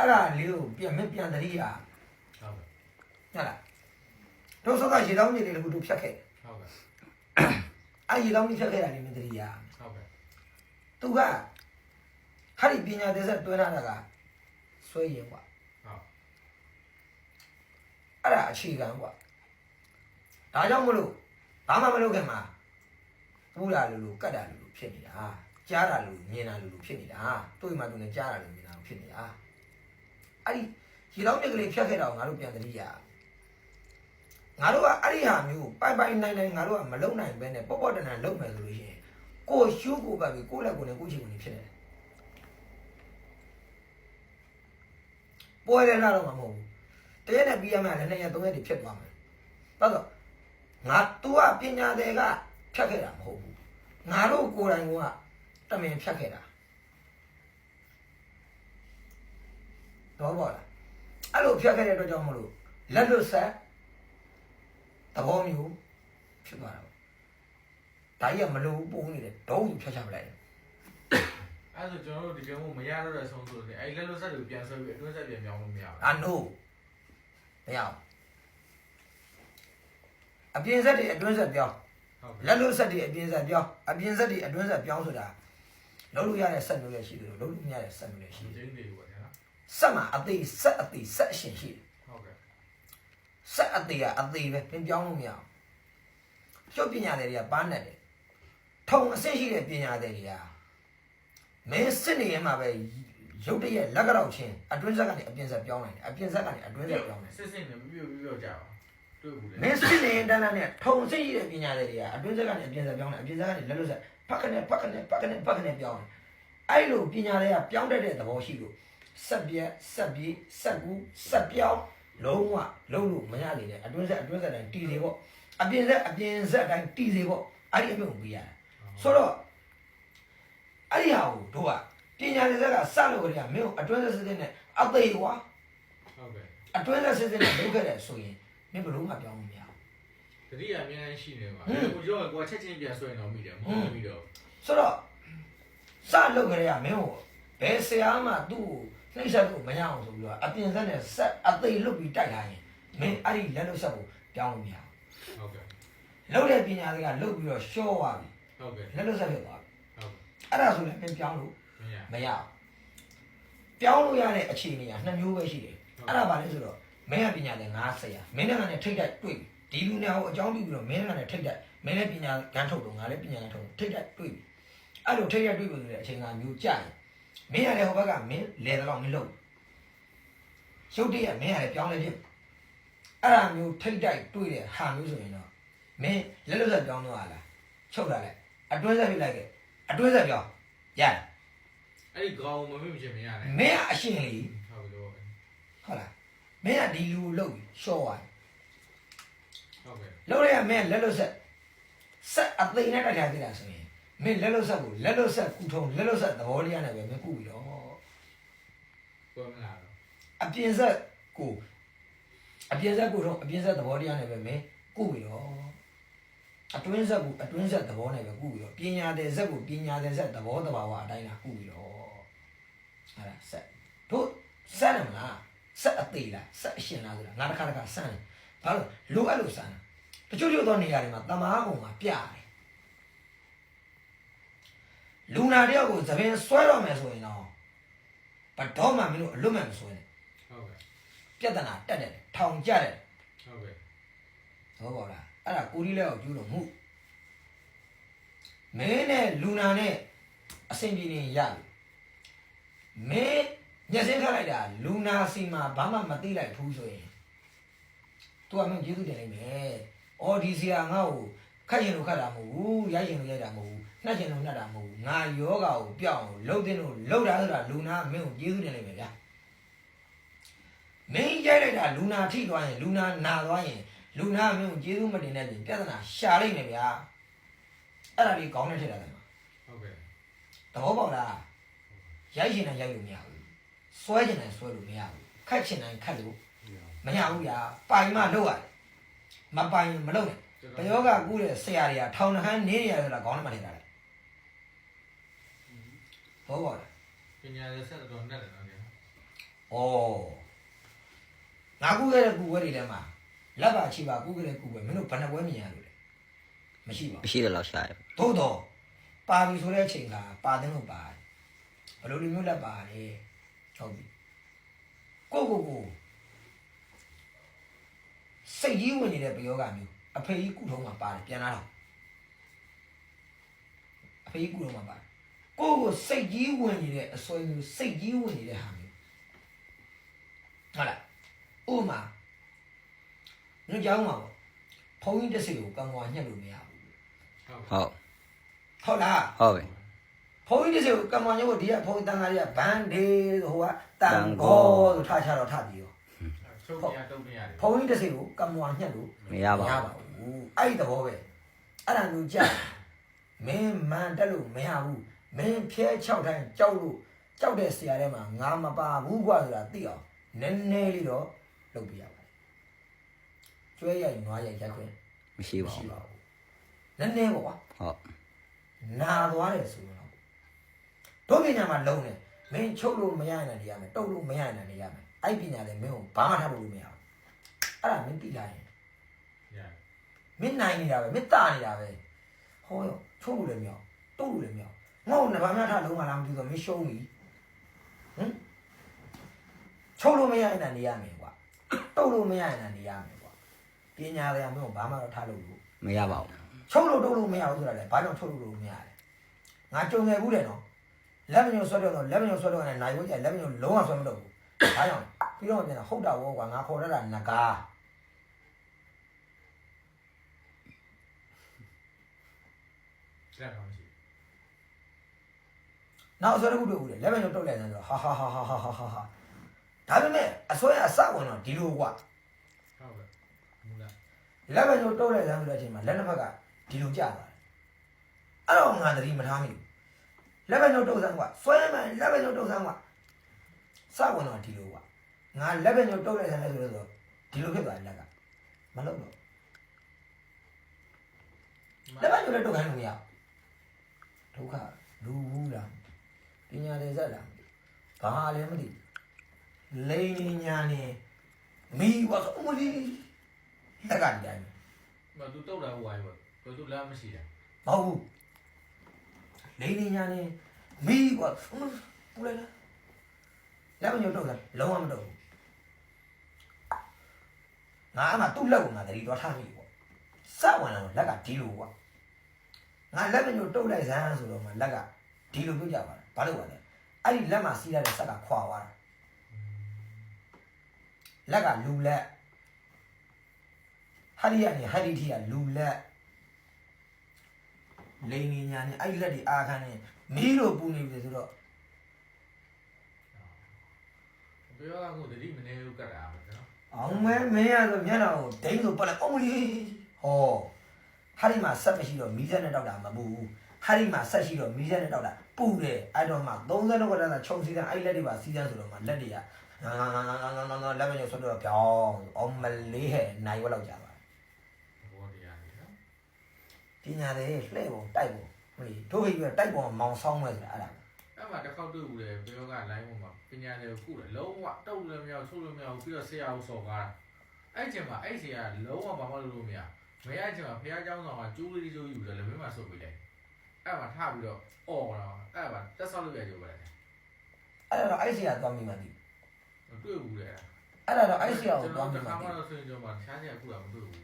အဲ့ဒါလေးကိုပြန်မပြန်တတိယဟုတ်ကဲ့ဟုတ်လားတို့စောကရေတောင်းကြီးလေးတခုတို့ဖြတ်ခဲ့ဟုတ်ကဲ့အဲ့ရေတောင်းကြီးဖြတ်ခဲ့တာလေးမတတိယဟုတ်ကဲ့သူကဟာဒီပညာသက်ဆက်တွဲလာတာကဆွဲရင်ကွာဟုတ်အဲ့ဒါအခြေခံကွာဒါကြောင့်မလို့ဘာမှမလုပ်ခင်မှာပူတာလူလူကတ်တာလူလူဖြစ်နေတာကြားတာလူလူမြင်တာလူလူဖြစ်နေတာတွေ့မှသူနဲ့ကြားတာလူမြင်တာလူဖြစ်နေတာ အဲ့ဒီရေတောင်းမြက်ကလေးဖြတ်ခဲ့တာကိုငါတို့ပြန်တတိယငါတို့ကအဲ့ဒီဟာမျိုးပိုင်ပိုင်နိုင်နိုင်ငါတို့ကမလုံနိုင်ဘဲနဲ့ပေါ့ပေါ့တန်တန်လုံမယ်ဆိုလို့ရှိရင်ကိုရှုကိုပတ်ပြီးကိုလက်ကိုနဲ့ကိုချီကိုနေဖြစ်နေတယ်ပွဲရလာတော့မှာမဟုတ်ဘူးတရက်နဲ့ပြီးရမှလည်းနှစ်ရက်သုံးရက်တည်းဖြစ်သွားမယ်ဘာလို့ငါ तू ကပညာတွေကဖြတ်ခဲ့တာမဟုတ်ဘူးငါတို့ကိုယ်တိုင်ကတမင်ဖြတ်ခဲ့တာ တော့ပါလားအဲ့လိုဖြတ်ခဲ့တဲ့အတွက်ကြောင့်မလို့လက်လွတ်ဆက်သဘောမျိုးဖြစ်သွားတာပေါ့ဒါကြီးကမလို့ပုံနေတယ်ဒုံးကြီးဖြတ်ချပလိုက်တယ်အဲ့ဒါဆိုကျွန်တော်တို့ဒီကနေ့မရတော့တဲ့ဆုံးဆိုတယ်အဲ့လက်လို့ဆက်ကိုပြန်ဆွဲပြီးအတွင်းဆက်ပြန်ပြောင်းလို့မရဘူးအာ no မရအောင်အပြင်ဆက်တွေအတွင်းဆက်ပြောင်းဟုတ်ကဲ့လက်လို့ဆက်တွေအပြင်ဆက်ပြောင်းအပြင်ဆက်တွေအတွင်းဆက်ပြောင်းဆိုတာလုံးလို့ရတဲ့ဆက်မျိုးလည်းရှိတယ်လို့လုံးလို့မရတဲ့ဆက်မျိုးလည်းရှိဒီတယ်ကျင်းတွေပေါ့ဗျာ ဆက်မှာအသေးဆက်အသေးဆက်အရှင်ရှိတယ်ဟုတ်ကဲ့ဆက်အသေးကအသေးပဲပြင်ပြောင်းလို့မရအောင်ကျုပ်ပညာတွေတွေကပါနေတယ်ထုံအစစ်ရှိတဲ့ပညာတွေတွေကမင်းစစ်နေရင်မှာပဲရုပ်တရက်လက်ကတော့ချင်းအတွင်းဆက်ကနေအပြင်ဆက်ပြောင်းနိုင်တယ်အပြင်ဆက်ကနေအတွင်းဆက်ပြောင်းနိုင်တယ်စစ်စစ်နဲ့ပြပြပြပြကြပါတွေ့ဘူးလေမင်းစစ်နေရင်တန်းတန်းနဲ့ထုံစစ်ရှိတဲ့ပညာတွေတွေကအတွင်းဆက်ကနေအပြင်ဆက်ပြောင်းတယ်အပြင်ဆက်ကနေလက်လို့ဆက်ဖက်ကနေဖက်ကနေဖက်ကနေဖက်ကနေပြောင်းတယ်အဲ့လိုပညာတွေကပြောင်းတတ်တဲ့သဘောရှိလို့ ဆက်ပြက်ဆက်ပြေးဆက်ကူးဆက်ပြောင်းလုံးဝလုံးလို့မရနေနဲ့အတွင်းဆက်အတွင်းဆက်တိုင်းတီနေပေါ့အပြင်ဆက်အပြင်ဆက်တိုင်းတီစေပေါ့အဲ့ဒီအပြုံပေးရတယ်ဆိုတော့အဲ့ဒီဟာကိုတို့ကပညာတွေဆက်ကစလို့ကြရမင်းကိုအတွင်းဆက်စစ်စစ်နဲ့အသေးကွာဟုတ်ကဲ့အတွင်းဆက်စစ်စစ်နဲ့လုပ်ခဲ့တယ်ဆိုရင်မင်းဘယ်လို့မှပြောင်းလို့မရဘူးတတိယအများကြီးရှိနေပါအဲ့ကိုကြောကိုချက်ချင်းပြန်ဆွဲနေတော့မိတယ်မဟုတ်ဘူးတော့ဆိုတော့စလုပ်ကြရမင်းကိုဘယ်ဆရာမှသူ့ကို နှိမ့်ဆက်လို့မရအောင်ဆိုပြီးတော့အပြင်ဆက်နဲ့ဆက်အသေးလွတ်ပြီးတိုက်လာရင်မင်းအဲ့ဒီလက်လို့ဆက်ကိုပြောင်းလို့မရဘူးဟုတ်ကဲ့လုပ်တဲ့ပညာတွေကလုတ်ပြီးတော့ရှော့သွားပြီဟုတ်ကဲ့လက်လို့ဆက်ဖြစ်သွားပြီဟုတ်အဲ့ဒါဆိုလည်းမင်းပြောင်းလို့မရမရဘူးပြောင်းလို့ရတဲ့အခြေအနေကနှစ်မျိုးပဲရှိတယ်အဲ့ဒါဘာလဲဆိုတော့မင်းကပညာနဲ့ငါဆရာမင်းနဲ့ငါနဲ့ထိတ်တိုက်တွေ့ပြီဒီလူနဲ့ဟိုအကြောင်းပြုပြီးတော့မင်းနဲ့ငါနဲ့ထိတ်တိုက်မင်းလည်းပညာကန်းထုတ်တော့ငါလည်းပညာကန်းထုတ်ထိတ်တိုက်တွေ့ပြီအဲ့လိုထိတ်တိုက်တွေ့ပြီဆိုတဲ့အချိန်ကမျိုးကြာရင် မင်းရတဲ့ဟိုဘက်ကမင်းလဲတော့မင်းလုံးရုပ်တရက်မင်းရတယ်ပြောင်းလဲဖြစ်အဲ့ဒါမျိုးထိတ်တိုက်တွေ့တဲ့ဟာမျိုးဆိုရင်တော့မင်းလက်လွတ်ဆက်ပြောင်းတော့ဟာလားချုပ်လာလိုက်အတွင်းဆက်ပြလိုက်ခဲ့အတွင်းဆက်ပြောင်းရတယ်အဲ့ဒီကောင်မမေ့မချင်းမရနဲ့မင်းကအရှင်လေးဟုတ်ပြီတော့ဟုတ်လားမင်းကဒီလူကိုလှုပ်ပြီးရှော့သွားတယ်ဟုတ်ကဲ့လှုပ်ရမင်းကလက်လွတ်ဆက်ဆက်အသိနဲ့တိုက်ခိုက်နေတာဆိုရင် မင်းလက်လွတ်ဆက်ကိုလက်လွတ်ဆက်ကူထုံလက်လွတ်ဆက်သဘောတရားနဲ့ပဲမင်းကူပြီးတော့ပေါ်မလာတော့အပြင်ဆက်ကိုအပြင်ဆက်ကိုထုံအပြင်ဆက်သဘောတရားနဲ့ပဲမင်းကူပြီးတော့အတွင်းဆက်ကိုအတွင်းဆက်သဘောနဲ့ပဲကူပြီးတော့ပညာတဲ့ဆက်ကိုပညာတဲ့ဆက်သဘောတဘာဝအတိုင်းလာကူပြီးတော့အဲ့ဒါဆက်တို့ဆက်တယ်မလားဆက်အသေးလားဆက်အရှင်လားဆိုတာငါတစ်ခါတစ်ခါစမ်းတယ်ဘာလို့လိုအပ်လို့စမ်းတာတချို့တချို့သောနေရာတွေမှာတမားကုံမှာပြတယ် လူနာတယောက်ကိုသပင်ဆွဲတော့မယ်ဆိုရင်တော့ဘတော်မှမင်းတို့အလွတ်မဲ့မဆွဲနဲ့ဟုတ်ကဲ့ပြဿနာတက်တယ်ထောင်ကြတယ်ဟုတ်ကဲ့သဘောပေါက်လားအဲ့ဒါကိုကြီးလက်ကိုကျူးလို့မှုမင်းနဲ့လူနာနဲ့အဆင်ပြေနေရပြီမင်းညက်စင်းခတ်လိုက်တာလူနာစီမှာဘာမှမသိလိုက်ဘူးဆိုရင် तू ကမင်းကျေးဇူးတင်လိုက်မယ်အော်ဒီစီယာငါ့ကိုခတ်ရင်လို့ခတ်တာမဟုတ်ဘူးရိုက်ရင်လို့ရိုက်တာမဟုတ်ဘူး နှက်ရင်လို့နှက်တာမဟုတ်ဘူးငါယောဂါကိုပြောင်းအောင်လှုပ်တင်လို့လှုပ်တာဆိုတာလူနာမင်းကိုကျေးဇူးတင်လိုက်မယ်ဗျာမင်းရိုက်လိုက်တာလူနာထိသွားရင်လူနာနာသွားရင်လူနာမင်းကိုကျေးဇူးမတင်တဲ့ပြင်ပြဿနာရှာလိုက်နေဗျာအဲ့ဒါလေးကောင်းတဲ့ထက်တာတယ်မှာဟုတ်ကဲ့သဘောပေါက်လားရိုက်ချင်တယ်ရိုက်လို့မရဘူးဆွဲချင်တယ်ဆွဲလို့မရဘူးခတ်ချင်တယ်ခတ်လို့မရဘူးဗျာပိုင်မှလုပ်ရတယ်မပိုင်ရင်မလုပ်နဲ့ဘယောကကူးတဲ့ဆရာတွေကထောင်နှဟန်းနေနေရတယ်ဆိုတာခေါင်းထဲမှာထည့်ထားတယ်သ ဘောပေါက်လားပညာရေးဆက်တော့နဲ့တယ်နော်ဗျာမငါကူခဲ့တဲ့ကူပွဲတွေထဲမှာလက်ပါချီပါကူခဲ့တဲ့ကူပွဲမင်းတို့ဘယ်နှပွဲမြင်ရလို့လဲမရှိပါဘူးမရှိတယ်လို့ရှာတယ်သို့တော့ပါပြီဆိုတဲ့အချိန်ကပါတဲ့လို့ပါတယ်ဘယ်လိုလိုမျိုးလက်ပါလဲဟုတ်ပြီကိုကိုကိုစိတ်ကြီးဝင်နေတဲ့ပယောဂမျိုးအဖေကြီးကုထုံးမှာပါတယ်ပြန်လာတော့အဖေကြီးကုထုံးမှာပါတယ် ကိုကိုစိတ်ကြီးဝင်နေတဲ့အစွဲမျိုးစိတ်ကြီးဝင်နေတဲ့ဟာမျိုးဟုတ်လားဥပမာညကြောင်းမှာပေါ့ဘုန်းကြီးတစ်စိတ်ကိုကံကွာညှက်လို့မရဘူးဟုတ်ဟုတ်ဟုတ်လားဟုတ်ပြီဘုန်းကြီးတစ်စိတ်ကိုကံကွာညှက်ဖို့ဒီကဘုန်းကြီးတန်ခါကြီးကဘန်ဒေဟိုကတန်ကောဆိုထားချတော့ထားပြီးရောချုပ်ပြန်တုတ်ပြန်ရတယ်ဘုန်းကြီးတစ်စိတ်ကိုကံကွာညှက်လို့မရပါမရဘူးပါဘူးအဲ့ဒီသဘောပဲအဲ့ဒါမျိုးကြာမင်းမန်တက်လို့မရဘူး မင်းဖျဲ6တိုင်းကြောက်လို့ကြောက်တဲ့ဆရာထဲမှာငါမပါဘူးကွာဆိုတာသိအောင်နည်းနည်းလေးတော့လုပ်ပြရပါတယ်ကျွဲရိုက်နွားရိုက်ရက်ခွင့်မရှိပါမရှိဘူးပါဘူးနည်းနည်းပေါ့ကွာဟုတ်နာသွားတယ်ဆိုတော့တို့ပညာမှာလုံးတယ်မင်းချုပ်လို့မရရင်လည်းနေရမယ်တုတ်လို့မရရင်လည်းနေရမယ်အဲ့ဒီပညာလည်းမင်းကိုဘာမှထားလို့မရဘူးအဲ့ဒါမင်းသိလိုက်ရင်ရတယ်မင်းနိုင်နေတာပဲမင်းတာနေတာပဲဟောရောချုပ်လို့လည်းမရအောင်တုတ်လို့လည်းမရအော င်ငေါ့နှစ်ပါးများထားလုံးမလားမသိတော့မင်းရှုံးပြီဟမ်ချုပ်လို့မရရင်လည်းနေရမယ်ကွာတုတ်လို့မရရင်လည်းနေရမယ်ကွာပညာလည်းမင်းကိုဘာမှတော့ထားလို့လို့မရပါဘူးချုပ်လို့တုတ်လို့မရဘူးဆိုတာလေဘာကြောင့်ချုပ်လို့လို့မရလဲငါကြုံခဲ့ဘူးတယ်နော်လက်မညိုဆွဲတော့လက်မညိုဆွဲတော့နဲ့နိုင်ဝကြလက်မညိုလုံးဝဆွဲမတော့ဘူးဘာကြောင့်ပြီးတော့ပြန်ဟုတ်တာဘောကွာငါခေါ်ရတာငကားလက်တော့မရှိ နောက်အဆွဲတစ်ခုတွေ့ဘူးလေလက်မညိုတုတ်လိုက်တယ်ဆိုတော့ဟာဟာဟာဟာဟာဟာဟာဒါပေမဲ့အဆွဲအစဝင်တော့ဒီလိုကွာဟုတ်ကဲ့မူလားလက်မညိုတုတ်လိုက်တယ်ဆိုတဲ့အချိန်မှာလက်နှစ်ဖက်ကဒီလိုကျသွားတယ်အဲ့တော့ငါသတိမထားမိဘူးလက်မညိုတုတ်စမ်းကွာဆွဲမှလက်မညိုတုတ်စမ်းကွာစဝင်တော့ဒီလိုကွာငါလက်မညိုတုတ်လိုက်တယ်ဆိုတော့ဒီလိုဖြစ်သွားတယ်လက်ကမလုပ်တော့လက်မညိုလည်းတုတ်ခိုင်းလို့မရဒုက္ခလူဘူးလား ပညာလည်းစက်လားဘာလည်းမသိလိန်နေညာနေမိဝတ်အမလီလက်ကဒီတိုင်းမသူတုတ်တာဟိုဝိုင်းပေါ့သူသူလက်မရှိတာမဟုတ်ဘူးလိန်နေညာနေမိဝတ်အမပူလိုက်လားလက်မညိုတုတ်လားလုံးဝမတုတ်ဘူးငါအမှသူ့လက်ကိုငါတတိတော်ထားမိပေါ့စက်ဝင်လာတော့လက်ကဒီလိုကွာငါလက်မညိုတုတ်လိုက်စမ်းဆိုတော့မှလက်ကဒီလိုပြုတ်ကြပါလား ဘာလို့ပါလဲအဲ့ဒီလက်မှာစီးရတဲ့ဆက်ကခွာသွားတာလက်ကလူလက်ဟာရီကနေဟာရီတီကလူလက်လိန်နေညာနေအဲ့ဒီလက်တွေအာခံနေမီးလိုပူနေပြီဆိုတော့ပြောရကိုတတိမနေလို့ကတ်တာပဲနော်အောင်မဲမင်းရဆိုမျက်နှာကိုဒိန်းဆိုပတ်လိုက်အောင်မလီဟောဟာရီမှာဆက်မရှိတော့မီးစက်နဲ့တောက်တာမပူဘူး ဟာရီမှာဆက်ရှိတော့မီးစက်နဲ့တောက်တာပူတယ်အဲ့တော့မှ30လောက်ကတော့ခြုံစီးတဲ့အဲ့လက်တွေပါစီးတဲ့ဆိုတော့မှလက်တွေကငါငါငါငါငါငါငါလက်မညိုဆွတ်တော့ပြောင်းအောင်မလေးဟဲ့နိုင်ဝက်လောက်ကြာပါ ဘောတရားနေနော် ပညာတွေလှဲ့ပုံတိုက်ပုံမလီတို့ခိပြီးတိုက်ပုံမောင်ဆောင်းမယ်ဆိုတာအဲ့ဒါ အဲ့မှာတစ်ခေါက်တွေ့ဘူးလေပြောကလိုင်းပေါ်မှာပညာတွေကိုခုတယ်လုံးဝတုတ်လည်းမရချုပ်လည်းမရဘူးပြီးတော့ဆရာကိုစော်ကားတာအဲ့ချိန်မှာအဲ့ဆရာလုံးဝဘာမှလုပ်လို့မရမရချိန်မှာဖះเจ้าဆောင်ကကျိုးလေးကျိုးယူတယ်လည်းမင်းမဆုတ်ပြီးလိုက် အဲ့မှာထားပြီးတော့အော်တော့အဲ့မှာတက်ဆောက်လို့ရကြပါလေအဲ့ဒါတော့အဲ့စီကသွားမိမှသိတွေ့ဘူးလေအဲ့ဒါတော့အဲ့စီကကိုကျွန်သွားတော်မိတမှခါမှသိတော့ဆွေးကြမှာတခြားချက်အခုတော့မတွေ့ဘူး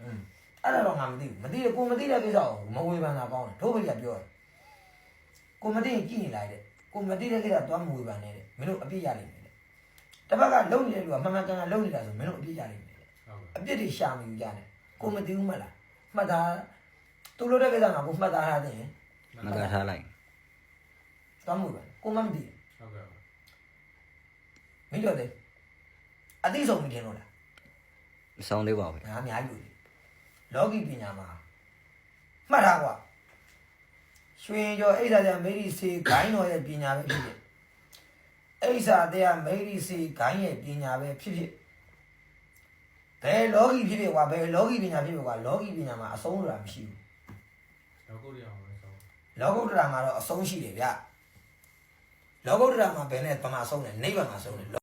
อืมအဲ့ဒါတော့ငါမသိဘူးမသိရကိုမသိတဲ့ကိစ္စကိုမဝေဖန်တာကောင်းတယ်တို့ဘက်ကပြောတယ်ကိုမသိရင်ကြည့်နေလိုက်တဲ့ကိုမသိတဲ့ကိစ္စသွားမဝေဖန်နဲ့တဲ့မင်းတို့အပြစ်ရလိမ့်မယ်တဲ့တစ်ဖက်ကလုံနေတဲ့လူကမှန်မှန်ကန်ကန်လုံနေတာဆိုမင်းတို့အပြစ်ရလိမ့်မယ်တဲ့ဟုတ်ကဲ့အပြစ်တွေရှာမယူကြနဲ့ကိုမသိဘူးမလားမှတ်သားသူလို့တဲ့ကိစ္စမှာကိုမှတ်သားထားတဲ့ရင် မကထားလိုက်သွားမဝေဖန်ကိုမမသိဟုတ်ကဲ့မင်းတို့တဲ့အသိဆုံးမထင်လို့လားမဆုံးသေးပါဘူးငါအများကြီးလို့လောကီပညာမှာမှတ်ထားကွာရွှေကျော်အိဋ္ဌာကျမေရီစီဂိုင်းတော်ရဲ့ပညာပဲဖြစ်ဖြစ်အိဋ္ဌာတရားမေရီစီဂိုင်းရဲ့ပညာပဲဖြစ်ဖြစ်ဘယ်လောကီဖြစ်ဖြစ်ကွာဘယ်လောကီပညာဖြစ်ဖြစ်ကွာလောကီပညာမှာအဆုံးဆိုတာမရှိဘူးတော့ကိုရီးယားမှာဆို လောကုတ္တရာမှာတော့အဆုံးရှိတယ်ဗျလောကုတ္တရာမှာဘယ်နဲ့ပမာဆုံးလဲနိဗ္ဗာန်မှာဆုံးတယ်